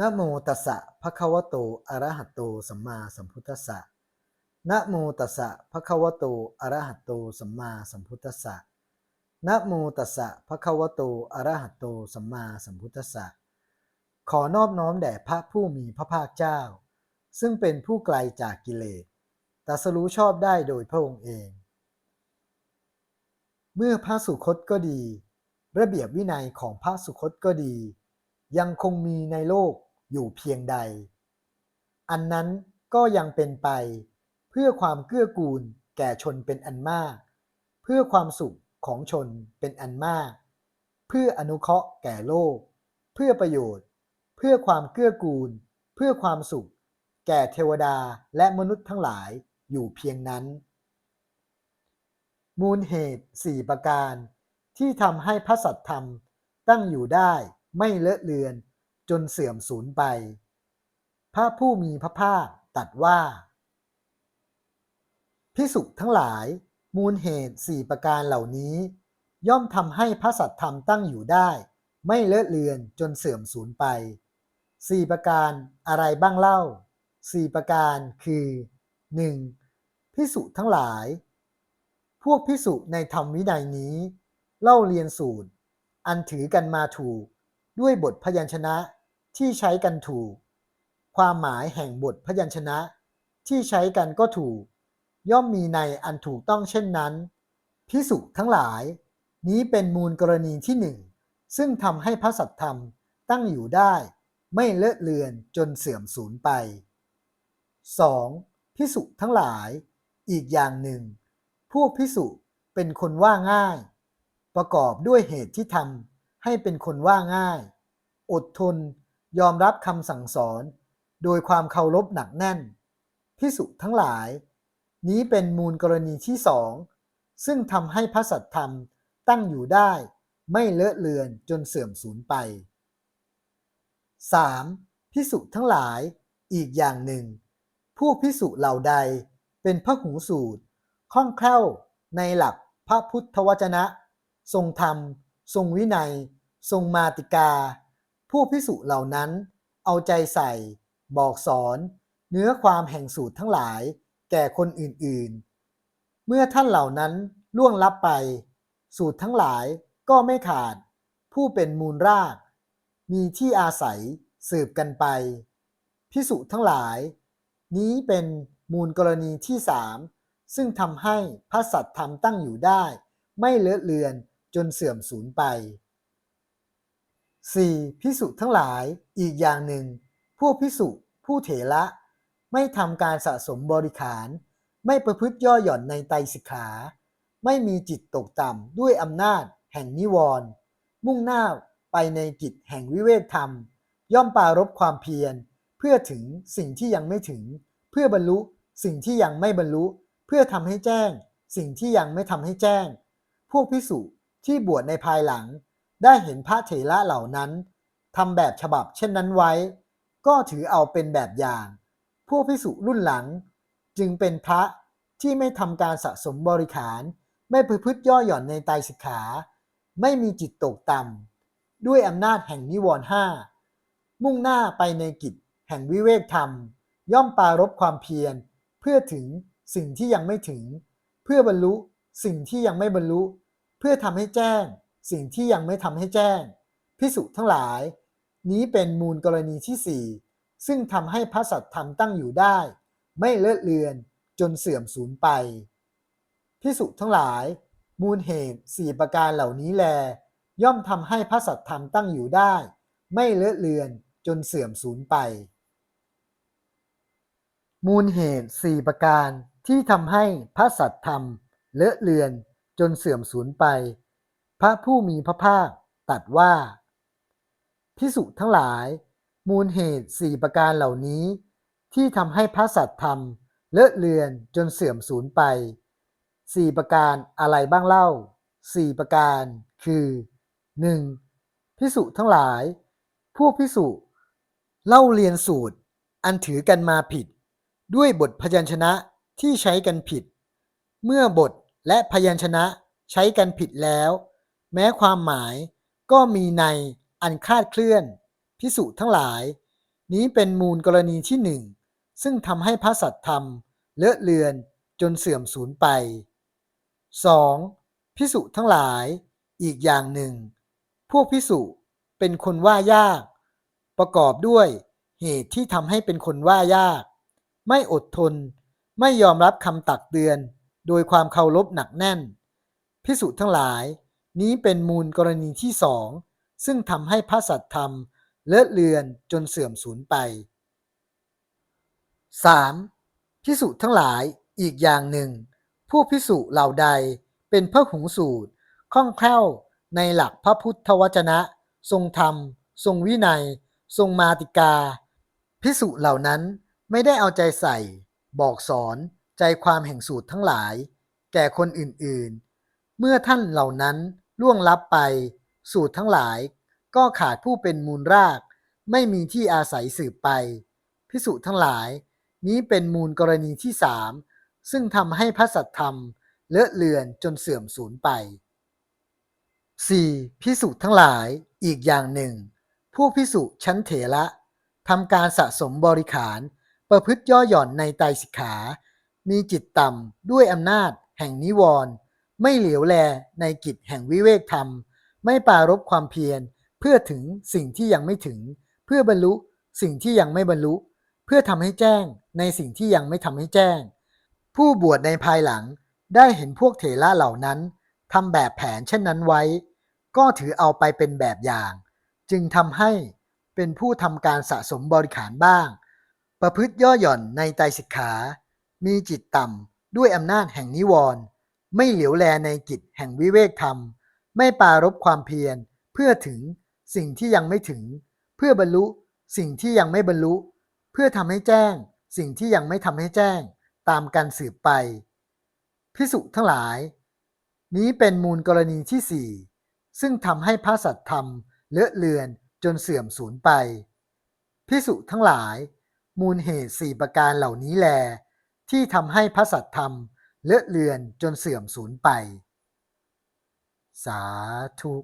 นะโมตัสสะภะคะวะโต อะระหะโต สัมมาสัมพุทธัสสะนะโมตัสสะภะคะวะโต อะระหะโต สัมมาสัมพุทธัสสะนะโมตัสสะภะคะวะโต อะระหะโต สัมมาสัมพุทธัสสะ ขอนอบน้อมแด่พระผู้มีพระภาคเจ้า ซึ่งเป็นผู้ไกลจากกิเลสตรัสรู้ชอบได้โดยพระองค์เอง เมื่อพระสุคตก็ดี ระเบียบวินัยของพระสุคตก็ดี ยังคงมีในโลก อยู่เพียงใด อันนั้นก็ยังเป็นไป เพื่อความเกื้อกูลแก่ชนเป็นอันมาก เพื่อความสุขของชนเป็นอันมาก เพื่ออนุเคราะห์แก่โลก เพื่อประโยชน์ เพื่อความเกื้อกูล เพื่อความสุข แก่เทวดาและมนุษย์ทั้งหลายอยู่เพียงนั้น มูลเหตุสี่ประการที่ทำให้พระสัตธรรมตั้งอยู่ได้ไม่เลอะเลือน จนเสื่อมสูญไป พระผู้มีพระภาคตัดว่า พิสุทั้งหลายมูลเหตุสี่ประการเหล่านี้ ย่อมทำให้พระสัตธรรมตั้งอยู่ได้ ไม่เลอะเลือนจนเสื่อมสูญไปสี่ประการอะไรบ้างเล่าสี่ประการคือ 1. พิสุทั้งหลาย พวกพิสุในธรรมวินัยนี้ เล่าเรียนสูตร อันถือกันมาถูกด้วยบทพยัญชนะ ที่ใช้กันถูก ความหมายแห่งบทพยัญชนะ ที่ใช้กันก็ถูก ย่อมมีในอันถูกต้องเช่นนั้นพิสุทั้งหลาย นี้เป็นมูลกรณีที่หนึ่งซึ่งทำให้พระสัตธรรมตั้งอยู่ได้ ไม่เลอะเลือนจนเสื่อมสูญไป 2. พิสุทั้งหลาย อีกอย่างหนึ่งพวกพิสุเป็นคนว่าง่าย ประกอบด้วยเหตุที่ทำให้เป็นคนว่าง่าย อดทน ยอมรับคำสั่งสอน โดยความเคารพหนักแน่น พิสุทั้งหลาย นี้เป็นมูลกรณีที่สองซึ่งทำให้พระสัตธรรมตั้งอยู่ได้ไม่เลอะเลือนจนเสื่อมสูญไป 3. พิสุทั้งหลายอีกอย่างหนึ่งพวกพิสุเหล่าใดเป็นพระหูสูตรคล่องแคล่วในหลักพระพุทธวจนะ ทรงธรรม ทรงวินัย ทรงมาติกา ผู้พิสุเหล่านั้นเอาใจใส่ บอกสอน เนื้อความแห่งสูตรทั้งหลาย แก่คนอื่นๆ เมื่อท่านเหล่านั้นล่วงลับไป สูตรทั้งหลายก็ไม่ขาด ผู้เป็นมูลราก มีที่อาศัยสืบกันไป พิสุทั้งหลาย นี้เป็นมูลกรณีที่สามซึ่งทำให้พระสัตธรรมตั้งอยู่ได้ ไม่เลอะเลือนจนเสื่อมสูญไป 4. พิสุทั้งหลายอีกอย่างหนึ่ง พวกพิสุผู้เถระ ไม่ทำการสะสมบริขาร ไม่ประพฤติย่อหย่อนในไตสิกขา ไม่มีจิตตกต่ำด้วยอำนาจแห่งนิวรณ์มุ่งหน้าไปในกิจแห่งวิเวกธรรม ย่อมปรารบความเพียร เพื่อถึงสิ่งที่ยังไม่ถึง เพื่อบรรลุสิ่งที่ยังไม่บรรลุ เพื่อทำให้แจ้ง สิ่งที่ยังไม่ทำให้แจ้ง พวกพิสุที่บวชในภายหลัง ได้เห็นพระเถระเหล่านั้นทำแบบฉบับเช่นนั้นไว้ ก็ถือเอาเป็นแบบอย่างพวกพิสุรุ่นหลัง จึงเป็นพระที่ไม่ทำการสะสมบริขารไม่ประพฤติย่อหย่อนในไตสิกขา ไม่มีจิตตกต่ำด้วยอำนาจแห่งนิวรณ์ห้ามุ่งหน้าไปในกิจแห่งวิเวกธรรม ย่อมปรารบความเพียร เพื่อถึงสิ่งที่ยังไม่ถึง เพื่อบรรลุสิ่งที่ยังไม่บรรลุ เพื่อทำให้แจ้ง สิ่งที่ยังไม่ทำให้แจ้ง พิสุทั้งหลาย นี้เป็นมูลกรณีที่สี่ซึ่งทำให้พระสัตธรรมตั้งอยู่ได้ ไม่เลอะเลือนจนเสื่อมสูญไป พิสุทั้งหลาย มูลเหตุสี่ประการเหล่านี้แล ย่อมทำให้พระสัตธรรมตั้งอยู่ได้ ไม่เลอะเลือนจนเสื่อมสูญไป มูลเหตุสี่ประการที่ทำให้พระสัตธรรมเลอะเลือนจนเสื่อมสูญไป พระผู้มีพระภาคตรัสว่า พิสุทั้งหลาย มูลเหตุสี่ประการเหล่านี้ ที่ทำให้พระสัตธรรม เลอะเลือนจนเสื่อมสูญไปสี่ประการอะไรบ้างเล่าสี่ประการคือ 1. พิสุทั้งหลาย พวกพิสุเล่าเรียนสูตร อันถือกันมาผิด ด้วยบทพยัญชนะที่ใช้กันผิด เมื่อบทและพยัญชนะใช้กันผิดแล้ว แม้ความหมายก็มีในอันคาดเคลื่อนพิสุทั้งหลาย นี้เป็นมูลกรณีที่หนึ่งซึ่งทำให้พระสัตธรรม เลอะเลือนจนเสื่อมสูญไป 2. พิสุทั้งหลายอีกอย่างหนึ่ง พวกพิสุเป็นคนว่ายาก ประกอบด้วยเหตุที่ทำให้เป็นคนว่ายาก ไม่อดทน ไม่ยอมรับคำตักเตือน โดยความเคารพหนักแน่น พิสุทั้งหลาย นี้เป็นมูลกรณีที่สองซึ่งทำให้พระสัตธรรมเลอะเลือนจนเสื่อมสูญไป 3. พิสุทั้งหลายอีกอย่างหนึ่งพวกพิสุเหล่าใดเป็นพระหุสูตรคล่องแคล่วในหลักพระพุทธวจนะ ทรงธรรม ทรงวินัย ทรงมาติกา พิสุเหล่านั้นไม่ได้เอาใจใส่ บอกสอนใจความแห่งสูตรทั้งหลาย แก่คนอื่นๆ เมื่อท่านเหล่านั้นล่วงลับไปสูตรทั้งหลาย ก็ขาดผู้เป็นมูลราก ไม่มีที่อาศัยสืบไป พิสุทั้งหลาย นี้เป็นมูลกรณีที่สามซึ่งทำให้พระสัตธรรม เลอะเลือนจนเสื่อมสูญไป 4. พิสุทั้งหลายอีกอย่างหนึ่งพวกพิสุชั้นเถระทำการสะสมบริขาร ประพฤติย่อหย่อนในไตสิกขา มีจิตต่ำด้วยอำนาจแห่งนิวรณ์ ไม่เหลียวแลในกิจแห่งวิเวกธรรม ไม่ปรารบความเพียร เพื่อถึงสิ่งที่ยังไม่ถึง เพื่อบรรลุสิ่งที่ยังไม่บรรลุ เพื่อทำให้แจ้งในสิ่งที่ยังไม่ทำให้แจ้ง ผู้บวชในภายหลังได้เห็นพวกเถระเหล่านั้นทำแบบแผนเช่นนั้นไว้ ก็ถือเอาไปเป็นแบบอย่าง จึงทำให้เป็นผู้ทำการสะสมบริขารบ้าง ประพฤติย่อหย่อนในไตสิกขา มีจิตต่ำด้วยอำนาจแห่งนิวรณ์ ไม่เหลียวแลในกิจแห่งวิเวกธรรม ไม่ปรารบความเพียร เพื่อถึงสิ่งที่ยังไม่ถึง เพื่อบรรลุสิ่งที่ยังไม่บรรลุ เพื่อทำให้แจ้ง สิ่งที่ยังไม่ทำให้แจ้ง ตามการสืบไป พิสุทั้งหลาย นี้เป็นมูลกรณีที่สี่ซึ่งทำให้พระสัตธรรมเลอะเลือนจนเสื่อมสูญไป พิสุทั้งหลาย มูลเหตุสี่ประการเหล่านี้แล ที่ทำให้พระสัตธรรม เลอะเลือนจนเสื่อมสูญไป สาธุ